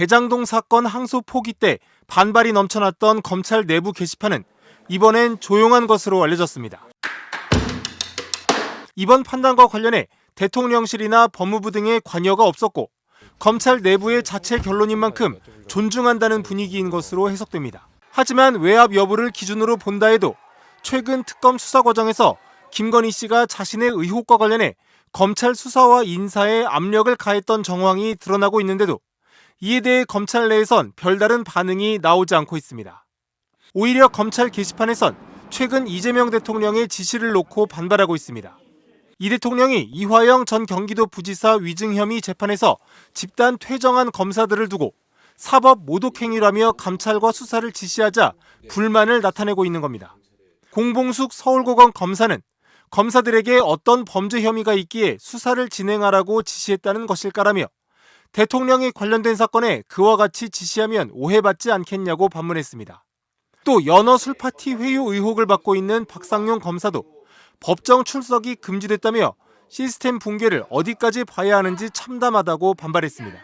대장동 사건 항소 포기 때 반발이 넘쳐났던 검찰 내부 게시판은 이번엔 조용한 것으로 알려졌습니다. 이번 판단과 관련해 대통령실이나 법무부 등의 관여가 없었고 검찰 내부의 자체 결론인 만큼 존중한다는 분위기인 것으로 해석됩니다. 하지만 외압 여부를 기준으로 본다 해도 최근 특검 수사 과정에서 김건희 씨가 자신의 의혹과 관련해 검찰 수사와 인사에 압력을 가했던 정황이 드러나고 있는데도 이에 대해 검찰 내에선 별다른 반응이 나오지 않고 있습니다. 오히려 검찰 게시판에선 최근 이재명 대통령의 지시를 놓고 반발하고 있습니다. 이 대통령이 이화영 전 경기도 부지사 위증 혐의 재판에서 집단 퇴정한 검사들을 두고 사법 모독 행위라며 감찰과 수사를 지시하자 불만을 나타내고 있는 겁니다. 공봉숙 서울고검 검사는 검사들에게 어떤 범죄 혐의가 있기에 수사를 진행하라고 지시했다는 것일까라며 대통령이 관련된 사건에 그와 같이 지시하면 오해받지 않겠냐고 반문했습니다. 또 연어 술파티 회유 의혹을 받고 있는 박상용 검사도 법정 출석이 금지됐다며 시스템 붕괴를 어디까지 봐야 하는지 참담하다고 반발했습니다.